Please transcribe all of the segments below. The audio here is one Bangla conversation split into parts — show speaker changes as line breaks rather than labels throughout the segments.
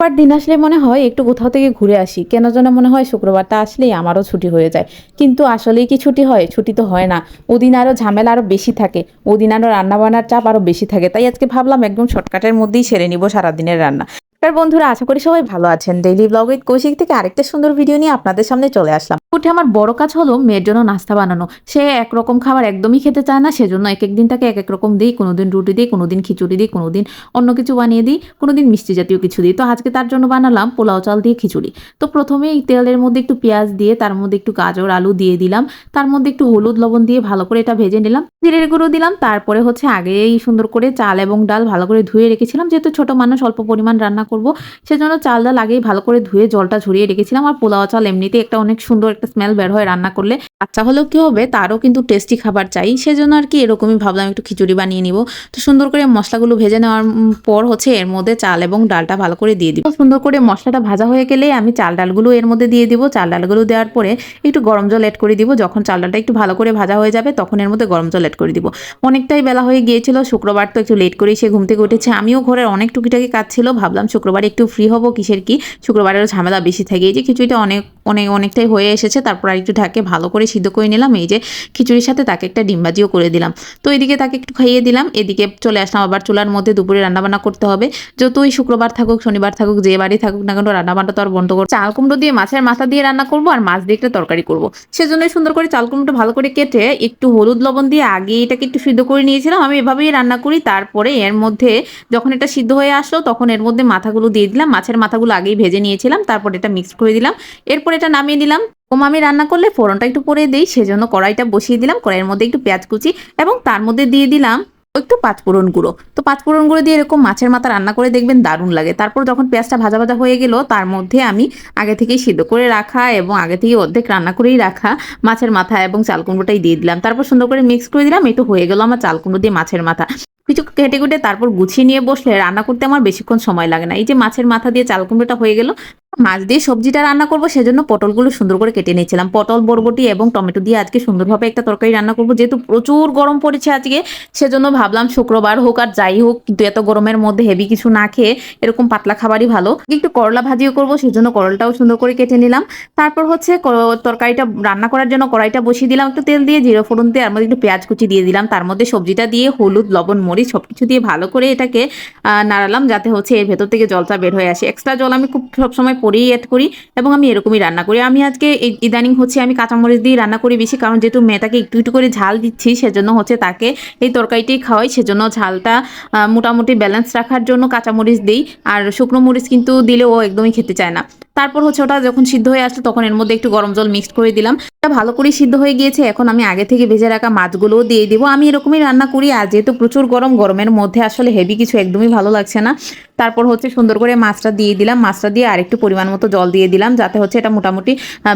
শুক্রবার দিন আসলে মনে হয় একটু কোথাও থেকে ঘুরে আসি। কেন যেন মনে হয় শুক্রবারটা আসলেই আমারও ছুটি হয়ে যায়। কিন্তু আসলেই কি ছুটি হয়? ছুটি তো হয় না। ওদিন আরও ঝামেলা আরও বেশি থাকে। ওদিন আরও রান্নাবান্নার চাপ আরও বেশি থাকে। তাই আজকে ভাবলাম একদম শর্টকাটের মধ্যেই সেরে নিব সারাদিনের রান্না। আর বন্ধুরা, আশা করি সবাই ভালো আছেন। ডেইলি ব্লগ উইথ কৌশিক থেকে আরেকটা সুন্দর ভিডিও নিয়ে আপনাদের সামনে চলে আসলাম। উঠে আমার বড় কাজ হলো মেয়ের জন্য নাস্তা বানানো। সে একরকম খাবার একদমই খেতে চায় না, সেজন্য এক এক দিন তাকে এক এক রকম দিই। কোনোদিন রুটি দিই, কোনোদিন খিচুড়ি দিই, কোনোদিন অন্য কিছু বানিয়ে দিই, কোনোদিন মিষ্টি জাতীয় কিছু দিই। তো আজকে তার জন্য বানালাম পোলাও চাল দিয়ে খিচুড়ি। তো প্রথমেই তেলের মধ্যে একটু পেঁয়াজ দিয়ে, তার মধ্যে একটু গাজর, আলু দিয়ে দিলাম। তার মধ্যে একটু হলুদ লবণ দিয়ে ভালো করে এটা ভেজে নিলাম। জিরের গুঁড়ো দিলাম, তারপরে হচ্ছে আগেই সুন্দর করে চাল এবং ডাল ভালো করে ধুয়ে রেখেছিলাম। যেহেতু ছোট মানুষ, অল্প পরিমাণ রান্না করব। সেজন্য চাল ডাল আগেই ভালো করে ধুয়ে জলটা ঝরিয়ে রেখেছিলাম। আর পোলাও চাল এমনিতে একটা অনেক সুন্দর একটা স্মেল বের হয় রান্না করলে। বাচ্চা হলেও কি হবে? তারও কিন্তু টেস্টি খাবার চাই। সেজন্য আর কি এরকমই ভাবলাম একটু খিচুড়ি বানিয়ে নিব। তো সুন্দর করে মশলাগুলো ভেজে নেওয়ার পর হচ্ছে এর মধ্যে চাল এবং ডালটা ভালো করে দিয়ে দিব। সুন্দর করে মশলাটা ভাজা হয়ে গেলে আমি চাল ডালগুলো এর মধ্যে দিয়ে দিব। চাল ডালগুলো দেওয়ার পরে একটু গরম জল অ্যাড করে দিব। যখন চাল ডালটা একটু ভালো করে ভাজা হয়ে যাবে তখন এর মধ্যে গরম জল অ্যাড করে দিব। অনেকটাই বেলা হয়ে গিয়েছিল। শুক্রবার তো একটু লেট করেই সে ঘুম থেকে উঠেছে। আমিও ঘরের অনেক টুকিটাকি কাজ ছিল। ভাবলাম শুক্রবার একটু ফ্রি হব কিসের কি? শুক্রবারেরও ঝামেলা বেশি থাকে। এই যে খিচুড়িটা অনেক অনেক, অনেকটাই হয়ে এসেছে, তারপর আর একটু ঢাকে ভালো করে সিদ্ধ করে নিলাম। এই যে খিচুড়ির সাথে তাকে একটা ডিমবাজিও করে দিলাম। তো এদিকে তাকে একটু খাইয়ে দিলাম। এদিকে চলে আসলাম আবার চুলার মধ্যে দুপুরে রান্নাবান্না করতে হবে। যতই শুক্রবার থাকুক, শনিবার থাকুক, যে বাড়ি থাকুক না কেন, রান্নাবান্না তো আর বন্ধ করব চাল কুমড়ো দিয়ে মাছের মাথা দিয়ে রান্না করব আর মাছ দিয়ে একটা তরকারি করব। সেজন্য সুন্দর করে চাল কুমড়োটা ভালো করে কেটে একটু হলুদ লবণ দিয়ে আগে এটাকে একটু সিদ্ধ করে নিয়েছিলাম। আমি এভাবেই রান্না করি। তারপরে এর মধ্যে যখন এটা সিদ্ধ হয়ে আসলো, তখন এর মধ্যে মাথাগুলো দিয়ে দিলাম, মাছের মাথাগুলো আগেই ভেজে নিয়েছিলাম, তারপর এটা মিক্স করে দিলাম। এরপর এটা নামিয়ে নিলাম। কম আমি রান্না করলে ফোড়নটা একটু পরে দিই, সেজন্য কড়াইটা বসিয়ে দিলাম, কড়াইয়ের মধ্যে একটু পেঁয়াজ কুচি এবং তার মধ্যে দিয়ে দিলাম একটু পাঁচফোড়ন গুঁড়ো। তো পাঁচফোড়ন গুঁড়ো দিয়ে এরকম মাছের মাথা রান্না করে দেখবেন দারুণ লাগে। তারপর যখন পেঁয়াজটা ভাজা ভাজা হয়ে গেল, তার মধ্যে আমি আগে থেকেই সিদ্ধ করে রাখা এবং আগে থেকে অর্ধেক রান্না করেই রাখা মাছের মাথা এবং চাল কুমড়োটাই দিয়ে দিলাম। তারপর সুন্দর করে মিক্স করে দিলাম, একটু হয়ে গেল আমার চাল কুমড়ো দিয়ে মাছের মাথা। কিছু কেটে কুটে তারপর গুছিয়ে নিয়ে বসলে রান্না করতে আমার বেশিক্ষণ সময় লাগে না। এই যে মাছের মাথা দিয়ে চাল কুমড়োটা হয়ে গেল, মাছ দিয়ে সবজিটা রান্না করব সেজন্য পটলগুলো সুন্দর করে কেটে নিয়েছিলাম। পটল, বরবটি এবং টমেটো দিয়ে আজকে সুন্দরভাবে একটা তরকারি রান্না করব। যেহেতু প্রচুর গরম পড়েছে আজকে, সেজন্য ভাবলাম শুক্রবার হোক আর যাই হোক কিন্তু এত গরমের মধ্যে হেভি কিছু না খেয়ে এরকম পাতলা খাবারই ভালো। একটু করলা ভাজিও করব, সেজন্য করলটাও সুন্দর করে কেটে নিলাম। তারপর হচ্ছে তরকারিটা রান্না করার জন্য কড়াইটা বসিয়ে দিলাম। একটু তেল দিয়ে, জিরো ফোড়ন দিয়ে, আর মধ্যে একটু পেঁয়াজ কুচি দিয়ে দিলাম। তার মধ্যে সবজিটা দিয়ে হলুদ, লবণ, মরিচ সব কিছু দিয়ে ভালো করে এটাকে নাড়ালাম যাতে হচ্ছে এর ভেতর থেকে জলটা বের হয়ে আসে। এক্সট্রা জল আমি খুব সবসময় পরেই অ্যাড করি এবং আমি এরকমই রান্না করি। আমি আজকে ইদানিং হচ্ছে আমি কাঁচামরিচ দিয়ে রান্না করি বেশি, কারণ যেহেতু মেয়েটাকে একটু একটু করে ঝাল দিচ্ছি, সেজন্য হচ্ছে তাকে এই তরকারিটি খাওয়াই, সেজন্য ঝালটা মোটামুটি ব্যালেন্স রাখার জন্য কাঁচামরিচ দিই। আর শুকনো মরিচ কিন্তু দিলে ও একদমই খেতে চায় না। তারপর হচ্ছে ওটা যখন সিদ্ধ হয়ে আসলো, তখন এর মধ্যে একটু গরম জল মিক্সড করে দিলাম। এটা ভালো করে সিদ্ধ হয়ে গিয়েছে, এখন আমি আগে থেকে ভেজে রাখা মাছগুলোও দিয়ে দিব। আমি এরকমই রান্না করি, আর যেহেতু প্রচুর গরম, গরমের মধ্যে আসলে হেভি কিছু একদমই ভালো লাগছে না। তারপর হচ্ছে সুন্দর করে মাছটা দিয়ে দিলাম। মাছটা দিয়ে আরেকটু পরিমাণ মতো জল দিয়ে দিলাম, যাতে হচ্ছে এটা মোটামুটি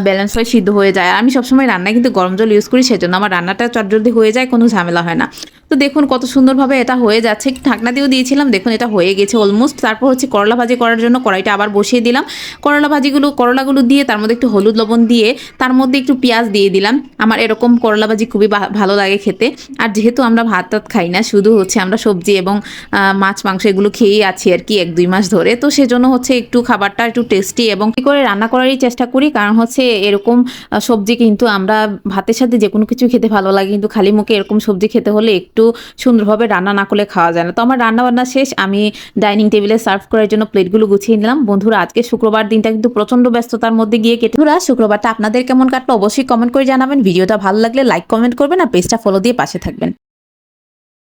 ব্যালেন্স হয়ে সিদ্ধ হয়ে যায়। আমি সবসময় রান্নায় কিন্তু গরম জল ইউজ করি, সেজন্য আমার রান্নাটা চটজলদি হয়ে যায়, কোনো ঝামেলা হয় না। তো দেখুন কত সুন্দরভাবে এটা হয়ে যাচ্ছে। ঢাকনা দিয়েও দিয়েছিলাম, দেখুন এটা হয়ে গেছে অলমোস্ট তারপর হচ্ছে করলা ভাজি করার জন্য কড়াইটা আবার বসিয়ে দিলাম। করলা ভাজিগুলো, করলাগুলো দিয়ে তার মধ্যে একটু হলুদ লবণ দিয়ে তার মধ্যে একটু পেঁয়াজ দিয়ে দিলাম। আমার এরকম করলা ভাজি খুবই ভালো লাগে খেতে। আর যেহেতু আমরা ভাত টাত খাই না, শুধু হচ্ছে আমরা সবজি এবং মাছ, মাংস এগুলো খেয়েই আছি আর কি এক দুই মাস ধরে। তো সেজন্য হচ্ছে একটু খাবারটা একটু টেস্টি এবং কী করে রান্না করারই চেষ্টা করি। কারণ হচ্ছে এরকম সবজি কিন্তু আমরা ভাতের সাথে যে কোনো কিছু খেতে ভালো লাগে, কিন্তু খালি মুখে এরকম সবজি খেতে হলে একটু সুন্দরভাবে রান্না না করলে খাওয়া যায় না। তো আমার রান্নাবান্না শেষ আমি ডাইনিং টেবিলে সার্ভ করার জন্য প্লেটগুলো গুছিয়ে নিলাম। বন্ধুরা আজকে শুক্রবার দিনটা কিন্তু প্রচণ্ড ব্যস্ততার মধ্যে গিয়ে কেটে বন্ধুরা, শুক্রবারটা আপনাদের কেমন কাটলো? অবশ্যই কমেন্ট করে জানাবেন। ভিডিওটা ভালো লাগলে লাইক কমেন্ট করবেন আর পেজটা ফলো দিয়ে পাশে থাকবেন।